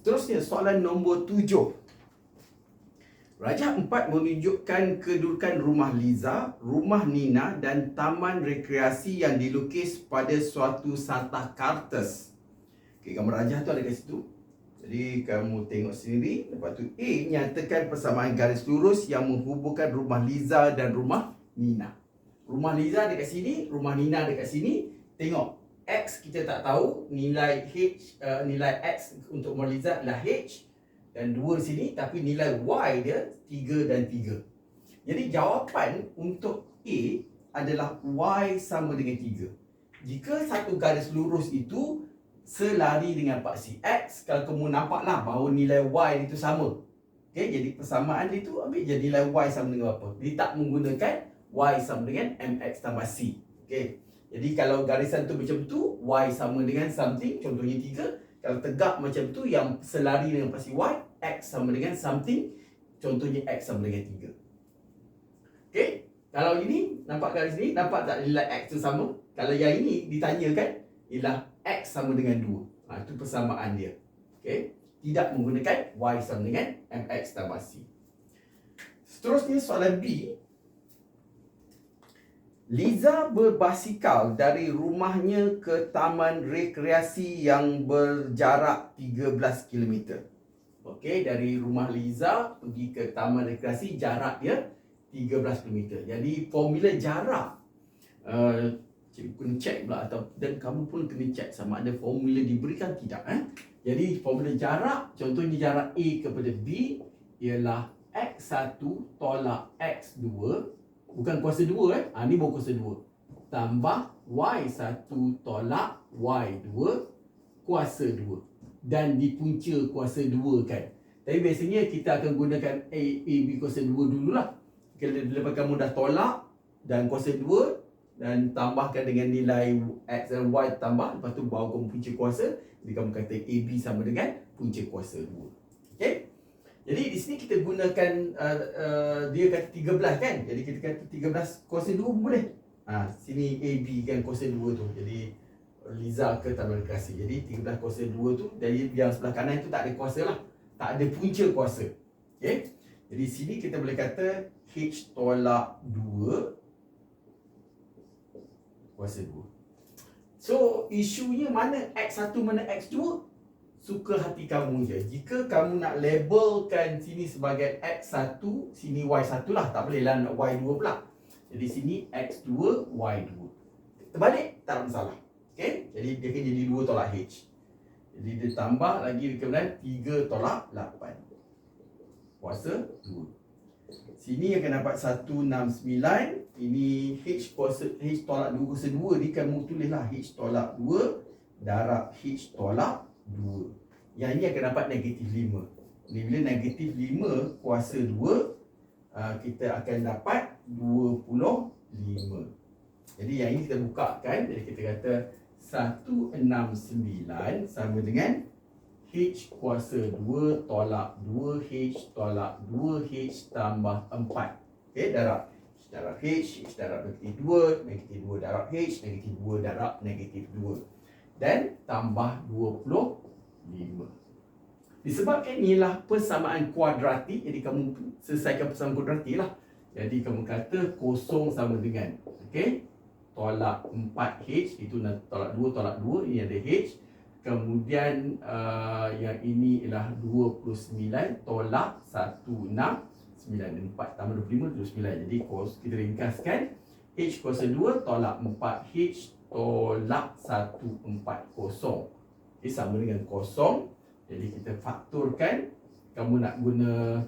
Seterusnya soalan nombor tujuh. Rajah empat menunjukkan kedudukan rumah Liza, rumah Nina dan taman rekreasi yang dilukis pada suatu Santa Cartas. Okay, gambar rajah tu ada kat situ. Jadi kamu tengok sendiri. Lepas tu A nyatakan persamaan garis lurus yang menghubungkan rumah Liza dan rumah Nina. Rumah Liza dekat sini, rumah Nina dekat sini. Tengok X kita tak tahu, nilai H uh, nilai X untuk rumah Liza adalah H dan 2 di sini tapi nilai Y dia 3 dan 3. Jadi jawapan untuk A adalah Y sama dengan 3. Jika satu garis lurus itu selari dengan paksi X, kalau kamu nampaklah bahawa nilai Y itu sama. Okay, jadi persamaan dia itu ambil jadi nilai Y sama dengan apa? Dia tak menggunakan Y sama dengan MX tambah C. Okay. Jadi kalau garisan tu macam tu, Y sama dengan something, contohnya 3, kalau tegak macam tu yang selari dengan pasti Y, X sama dengan something. Contohnya X sama dengan 3. Okey? Kalau ini, nampak garis ni, nampak tak nilai X tu sama? Kalau yang ini ditanyakan, ialah X sama dengan 2. Ha, itu persamaan dia. Okey? Tidak menggunakan Y sama dengan MX tambah C. Seterusnya soalan B, Liza berbasikal dari rumahnya ke taman rekreasi yang berjarak 13 km. Okey, dari rumah Liza pergi ke taman rekreasi jarak dia 13 km. Jadi formula jarak uh, cikgu kena check pula atau dan kamu pun kena check sama ada formula diberikan tidak eh. Jadi formula jarak contohnya jarak A kepada B ialah x1 tolak x2 bukan kuasa 2 eh. Ha, ni baru kuasa 2. Tambah Y1 tolak Y2 kuasa 2. Dan di punca kuasa 2 kan. Tapi biasanya kita akan gunakan A, A B kuasa 2 dululah. Kalau lepas kamu dah tolak dan kuasa 2 dan tambahkan dengan nilai X dan Y tambah. Lepas tu bawa kamu punca kuasa. Jadi kamu kata A B sama dengan punca kuasa 2. Okay. Jadi di sini kita gunakan uh, uh, dia kata 13 kan. Jadi kita kata 13 kuasa 2 pun boleh. Ha, sini AB kan kuasa 2 tu. Jadi Liza ke Taman Rekreasi. Jadi 13 kuasa 2 tu dari yang sebelah kanan tu tak ada kuasa lah. Tak ada punca kuasa. Okay. Jadi sini kita boleh kata H tolak 2 kuasa 2. So isunya mana X1 mana X2 suka hati kamu je. Jika kamu nak labelkan sini sebagai X1, sini Y1 lah. Tak boleh lah nak Y2 pula. Jadi sini X2, Y2. Terbalik, tak ada masalah. Okay? Jadi dia akan jadi 2 tolak H. Jadi dia tambah lagi kemudian 3 tolak 8. Kuasa 2. Sini akan dapat 169. Ini H kuasa H tolak 2 kuasa 2 ni kamu tulislah H tolak 2 darab H tolak 2 Yang ini akan dapat negatif 5 Bila negatif 5 kuasa 2 uh, Kita akan dapat 25 Jadi yang ini kita buka kan Jadi kita kata 169 sama dengan H kuasa 2 tolak 2H tolak 2H tambah 4 Okay darab. H darab H, H darab negatif 2 Negatif 2 darab H, negatif 2 darab negatif 2 dan tambah 25. Disebabkan inilah persamaan kuadratik, jadi kamu selesaikan persamaan kuadratik lah. Jadi kamu kata kosong sama dengan, okay? Tolak 4H, itu tolak 2, tolak 2, ini ada H. Kemudian uh, yang ini ialah 29 tolak 16, 9 4 tambah 25, 29. Jadi kos, kita ringkaskan, H kuasa 2 tolak 4H tolak 140 Ini sama dengan kosong. Jadi kita fakturkan. Kamu nak guna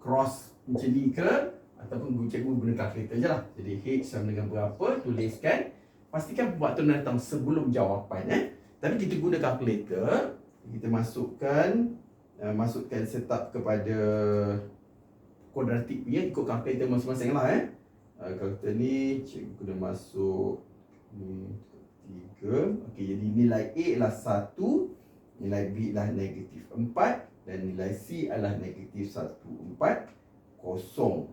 cross macam ni ke Ataupun cikgu guna kalkulator je lah. Jadi H sama dengan berapa Tuliskan. Pastikan pembuatan datang sebelum jawapan eh. Tapi kita guna kalkulator Kita masukkan uh, Masukkan setup kepada Kuadratik punya. Ikut kalkulator masing-masing lah eh. Uh, kalkulator ni cikgu kena masuk tiga. Okey, jadi nilai A adalah satu, nilai B adalah negatif empat dan nilai C adalah negatif satu empat kosong.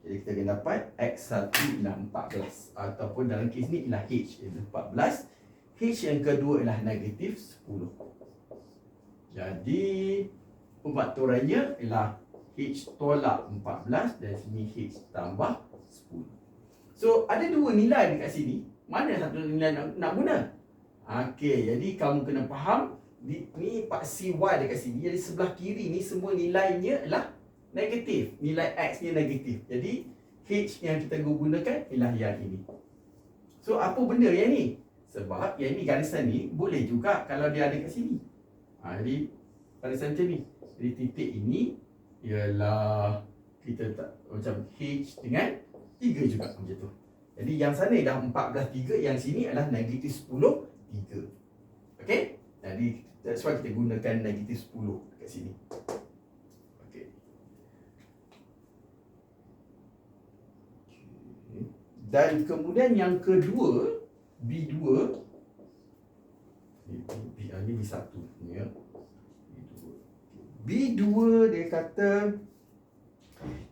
Jadi kita akan dapat X1 ialah 14 Ataupun dalam kes ni ialah H ialah 14 H yang kedua ialah negatif 10 Jadi pemfaktorannya ialah H tolak 14 dan sini H tambah 10. So ada dua nilai dekat sini. Mana satu nilai nak, nak guna? Okey, jadi kamu kena faham ni, ni part CY dekat sini. Jadi sebelah kiri ni semua nilainya adalah negatif. Nilai X ni negatif. Jadi H yang kita gunakan ialah yang ini. So apa benda yang ni? Sebab yang ni garisan ni boleh juga kalau dia ada kat sini. Ha, jadi garisan macam ni. Jadi titik ini ialah kita tak macam H dengan 3 juga macam tu. Jadi yang sana dah 14 3, yang sini adalah negatif 10 3. Okay? Jadi that's why kita gunakan negatif 10 kat sini. Dan kemudian yang kedua B2 B, ini B1 ya. B2 dia kata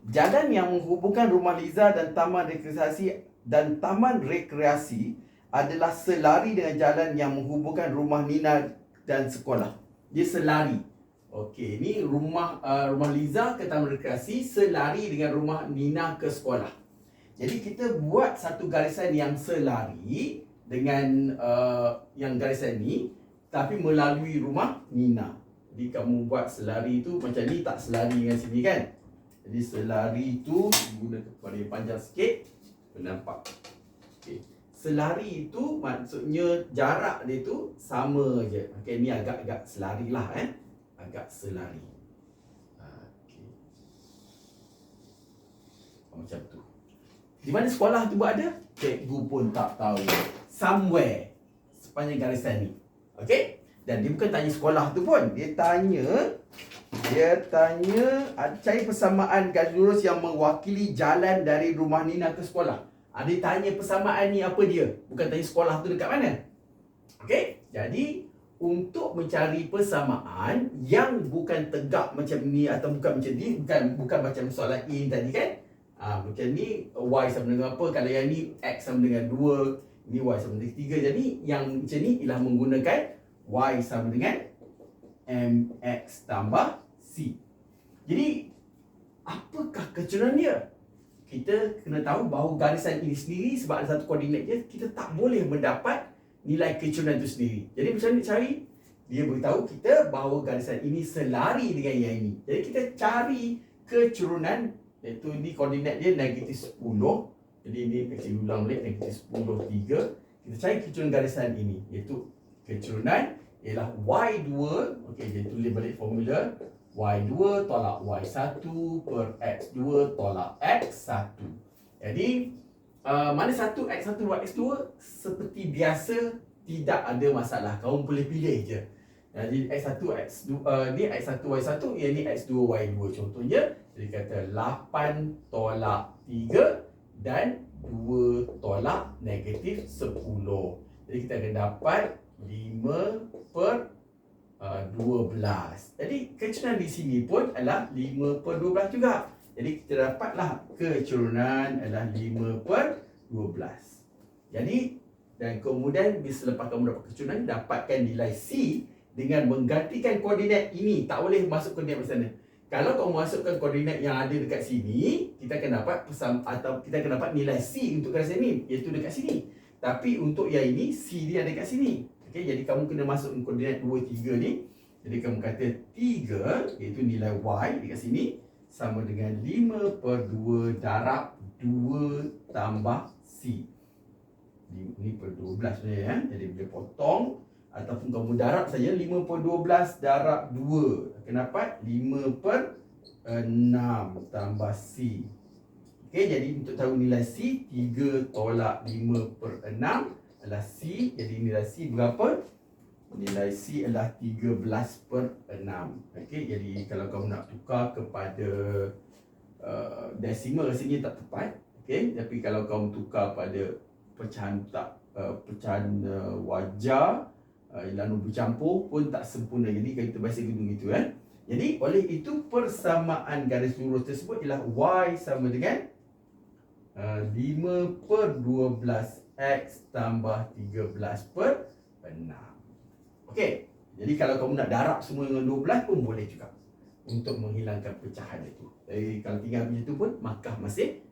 Jalan yang menghubungkan rumah Liza dan taman rekreasi dan taman rekreasi adalah selari dengan jalan yang menghubungkan rumah Nina dan sekolah. Dia selari. Okey, ini rumah uh, rumah Liza ke taman rekreasi selari dengan rumah Nina ke sekolah. Jadi kita buat satu garisan yang selari dengan uh, yang garisan ni tapi melalui rumah Nina. Jadi kamu buat selari tu macam ni tak selari dengan sini kan? Jadi selari tu guna kepada yang panjang sikit nampak. Okey. Selari itu maksudnya jarak dia tu sama je. Okey ni agak-agak selari lah eh. Agak selari. Okey. Macam tu. Di mana sekolah tu buat ada? Cikgu pun tak tahu. Somewhere sepanjang garisan ni. Okey? Dan dia bukan tanya sekolah tu pun. Dia tanya dia tanya cari persamaan garis lurus yang mewakili jalan dari rumah Nina ke sekolah. Ha, dia tanya persamaan ni apa dia? Bukan tanya sekolah tu dekat mana. Okey? Jadi untuk mencari persamaan yang bukan tegak macam ni atau bukan macam ni, bukan bukan macam soalan A tadi kan? Ah ha, macam ni y sama dengan apa? Kalau yang ni x sama dengan 2, ni y sama dengan 3. Jadi yang macam ni ialah menggunakan y sama dengan mx tambah c. Jadi apakah kecurangan dia? Kita kena tahu bahawa garisan ini sendiri sebab ada satu koordinat dia, kita tak boleh mendapat nilai kecurangan itu sendiri. Jadi macam ni cari? Dia beritahu kita bahawa garisan ini selari dengan yang ini. Jadi kita cari kecurangan Iaitu ni koordinat dia negatif 10 Jadi ini kecil ulang balik negatif 10, 3 Kita cari kecurunan garisan ini Iaitu kecurunan ialah Y2 Okey, dia tulis balik formula. Y2 tolak Y1 per X2 tolak X1 Jadi uh, mana satu X1 X2 Seperti biasa tidak ada masalah. Kau boleh pilih je. Jadi X1 X2 uh, ni X1 Y1 yang ni X2 Y2 contohnya. Jadi kata 8 tolak 3 dan 2 tolak negatif 10. Jadi kita akan dapat 5 per uh, 12. Jadi kecurangan di sini pun adalah 5 per 12 juga. Jadi kita dapatlah kecurangan adalah 5 per 12. Jadi dan kemudian selepas kamu dapat kecurangan dapatkan nilai C dengan menggantikan koordinat ini tak boleh masuk koordinat sana. Kalau kau masukkan koordinat yang ada dekat sini, kita akan dapat pesam atau kita akan dapat nilai C untuk garis ini, iaitu dekat sini. Tapi untuk yang ini, C dia ada dekat sini. Okey, jadi kamu kena masuk koordinat 2 3 ni. Jadi kamu kata 3 iaitu nilai Y dekat sini sama dengan 5 per 2 darab 2 tambah C. Ini per 12 sebenarnya ya. Jadi boleh potong ataupun kamu darab saja 5 per 12 darab 2 akan dapat 5 per 6 tambah C Okey, jadi untuk tahu nilai C 3 tolak 5 per 6 adalah C jadi nilai C berapa? nilai C adalah 13 per 6 Okey, jadi kalau kamu nak tukar kepada uh, decimal rasanya tak tepat Okey, tapi kalau kamu tukar pada pecahan tak uh, pecahan uh, wajar uh, lalu bercampur pun tak sempurna. Jadi kita bahasa gedung itu kan. Jadi oleh itu persamaan garis lurus tersebut ialah y sama dengan uh, 5 per 12 x tambah 13 per 6. Okey. Jadi kalau kamu nak darab semua dengan 12 pun boleh juga untuk menghilangkan pecahan itu. Jadi kalau tinggal begitu pun Makkah masih